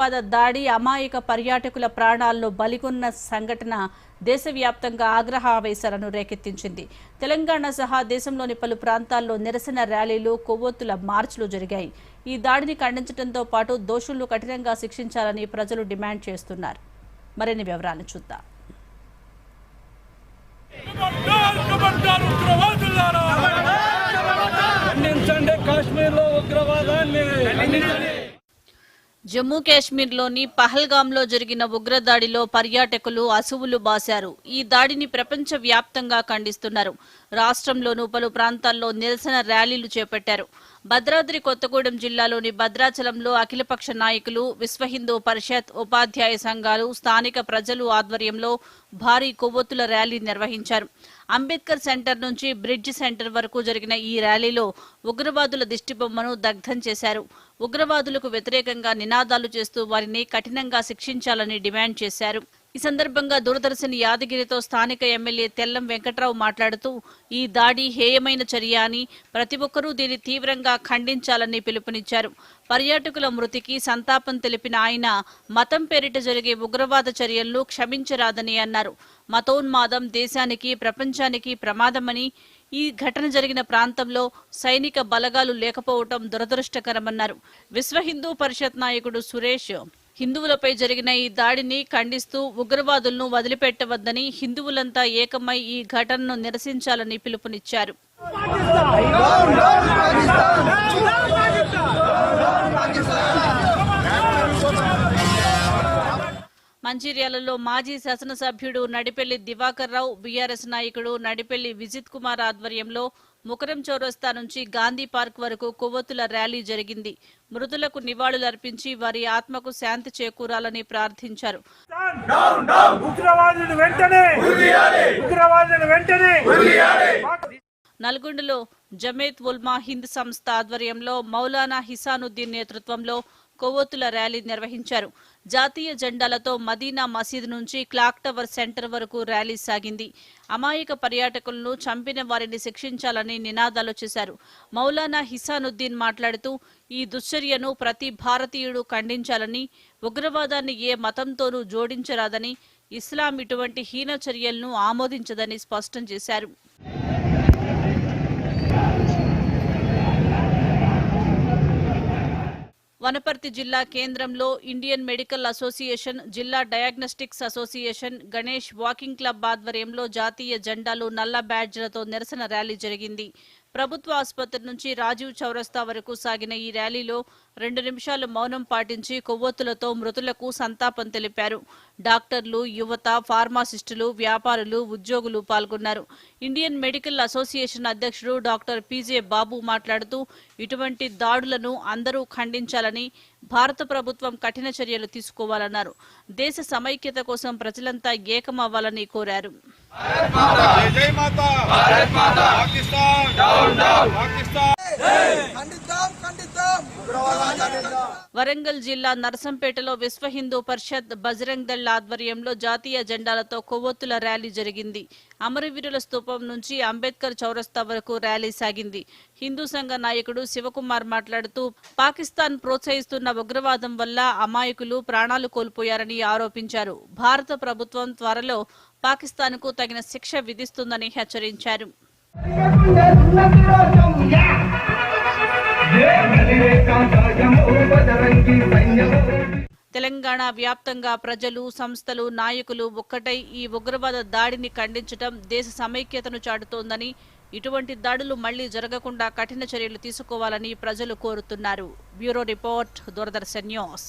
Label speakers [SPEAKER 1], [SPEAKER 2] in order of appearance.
[SPEAKER 1] ఉగ్రవాద దాడి అమాయక పర్యాటకుల ప్రాణాల్లో బలిగొన్న సంఘటన దేశవ్యాప్తంగా ఆగ్రహావేశాలను రేకెత్తించింది. తెలంగాణ సహా దేశంలోని పలు ప్రాంతాల్లో నిరసన ర్యాలీలు కొవ్వొత్తుల మార్చులు జరిగాయి. ఈ దాడిని ఖండించడంతో పాటు దోషులను కఠినంగా శిక్షించాలని ప్రజలు డిమాండ్ చేస్తున్నారు. మరిన్ని వివరాలు చూద్దాం.
[SPEAKER 2] ఖండించండి కాశ్మీర్లో ఉగ్రవాదాన్ని.
[SPEAKER 1] జమ్మూ కాశ్మీర్లోని పహల్గామ్లో జరిగిన ఉగ్రదాడిలో పర్యాటకులు అసువులు బాశారు. ఈ దాడిని ప్రపంచ వ్యాప్తంగా ఖండిస్తున్నారు. రాష్ట్రంలోనూ పలు ప్రాంతాల్లో నిరసన ర్యాలీలు చేపట్టారు. భద్రాద్రి కొత్తగూడెం జిల్లాలోని భద్రాచలంలో అఖిలపక్ష నాయకులు విశ్వ హిందూ పరిషత్ ఉపాధ్యాయ సంఘాలు స్థానిక ప్రజలు ఆధ్వర్యంలో భారీ కొవ్వొత్తుల ర్యాలీ నిర్వహించారు. అంబేద్కర్ సెంటర్ నుంచి బ్రిడ్జ్ సెంటర్ వరకు జరిగిన ఈ ర్యాలీలో ఉగ్రవాదుల దిష్టిబొమ్మను దగ్ధం చేశారు. ఉగ్రవాదులకు వ్యతిరేకంగా నినాదాలు చేస్తూ వారిని కఠినంగా శిక్షించాలని డిమాండ్ చేశారు. ఈ సందర్భంగా దూరదర్శన్ యాదగిరితో స్థానిక ఎమ్మెల్యే తెల్లం వెంకట్రావు మాట్లాడుతూ ఈ దాడి హేయమైన చర్య అని ప్రతి ఒక్కరూ దీన్ని తీవ్రంగా ఖండించాలని పిలుపునిచ్చారు. పర్యాటకుల మృతికి సంతాపం తెలిపిన ఆయన మతం పేరిట జరిగే ఉగ్రవాద చర్యలను క్షమించరాదని అన్నారు. మతోన్మాదం దేశానికి ప్రపంచానికి ప్రమాదమని ఈ ఘటన జరిగిన ప్రాంతంలో సైనిక బలగాలు లేకపోవటం దురదృష్టకరమన్నారు. విశ్వ హిందూ పరిషత్ నాయకుడు సురేష్ హిందువులపై జరిగిన ఈ దాడిని ఖండిస్తూ ఉగ్రవాదులను వదిలిపెట్టవద్దని హిందువులంతా ఏకమై ఈ ఘటనను నిరసించాలని పిలుపునిచ్చారు మంచిర్యాలలో మాజీ శాసనసభ్యుడు నడిపెల్లి దివాకర్ రావు బీఆర్ఎస్ నాయకుడు నడిపెల్లి విజిత్ కుమార్ ఆధ్వర్యంలో ముకరం చౌరస్తా నుంచి గాంధీ పార్క్ వరకు కొవ్వొత్తుల ర్యాలీ జరిగింది. మృతులకు నివాళులర్పించి వారి ఆత్మకు శాంతి చేకూరాలని ప్రార్థించారు. నల్గొండలో జమేత్ ఉల్మా హింద్ సంస్థ ఆధ్వర్యంలో మౌలానా హిసానుద్దీన్ నేతృత్వంలో కొవ్వొత్తుల ర్యాలీ నిర్వహించారు. జాతీయ జెండాలతో మదీనా మసీద్ నుంచి క్లాక్ టవర్ సెంటర్ వరకు ర్యాలీ సాగింది. అమాయక పర్యాటకులను చంపిన వారిని శిక్షించాలని నినాదాలు చేశారు. మౌలానా హిసానుద్దీన్ మాట్లాడుతూ ఈ దుశ్చర్యను ప్రతి భారతీయుడు ఖండించాలని ఉగ్రవాదాన్ని ఏ మతంతోనూ జోడించరాదని ఇస్లాం ఇటువంటి హీన చర్యలను ఆమోదించదని స్పష్టం చేశారు. వనపర్తి జిల్లా కేంద్రంలో ఇండియన్ మెడికల్ అసోసియేషన్ జిల్లా diagnostics association Ganesh walking club ఆధ్వర్యంలో జాతీయ జెండాలు నల్ల బ్యాడ్జ్లతో నిరసన ర్యాలీ జరిగింది. ప్రభుత్వ ఆసుపత్రి నుంచి రాజీవ్ చౌరస్తా వరకు సాగిన ఈ ర్యాలీలో రెండు నిమిషాలు మౌనం పాటించి కొవ్వొత్తులతో మృతులకు సంతాపం తెలిపారు. డాక్టర్లు యువత ఫార్మాసిస్టులు వ్యాపారులు ఉద్యోగులు పాల్గొన్నారు. ఇండియన్ మెడికల్ అసోసియేషన్ అధ్యక్షుడు డాక్టర్ పీజే బాబు మాట్లాడుతూ ఇటువంటి దాడులను అందరూ ఖండించాలని భారత ప్రభుత్వం కఠిన చర్యలు తీసుకోవాలన్నారు. దేశ సమైక్యత కోసం ప్రజలంతా ఏకమవ్వాలని కోరారు.
[SPEAKER 2] జై జై మాతా. భారత్ మాతా. Pakistan. Down down Pakistan.
[SPEAKER 1] Warangal జిల్లా నర్సంపేటలో విశ్వ హిందూ పరిషత్ బజరంగ్ దళ్ ఆధ్వర్యంలో జాతీయ జెండాలతో కొవ్వొత్తుల ర్యాలీ జరిగింది. అమరవీరుల స్తూపం నుంచి అంబేద్కర్ చౌరస్తా వరకు ర్యాలీ సాగింది. హిందూ సంఘ నాయకుడు శివకుమార్ మాట్లాడుతూ పాకిస్తాన్ ప్రోత్సహిస్తున్న ఉగ్రవాదం వల్ల అమాయకులు ప్రాణాలు కోల్పోయారని ఆరోపించారు. భారత ప్రభుత్వం త్వరలో పాకిస్తాన్కు తగిన శిక్ష విధిస్తుందని హెచ్చరించారు. తెలంగాణ వ్యాప్తంగా ప్రజలు సంస్థలు నాయకులు ఒక్కటై ఈ ఉగ్రవాద దాడిని ఖండించడం దేశ సమైక్యతను చాటుతోందని ఇటువంటి దాడులు మళ్ళీ జరగకుండా కఠిన చర్యలు తీసుకోవాలని ప్రజలు కోరుతున్నారు. Bureau report Doordarshan news.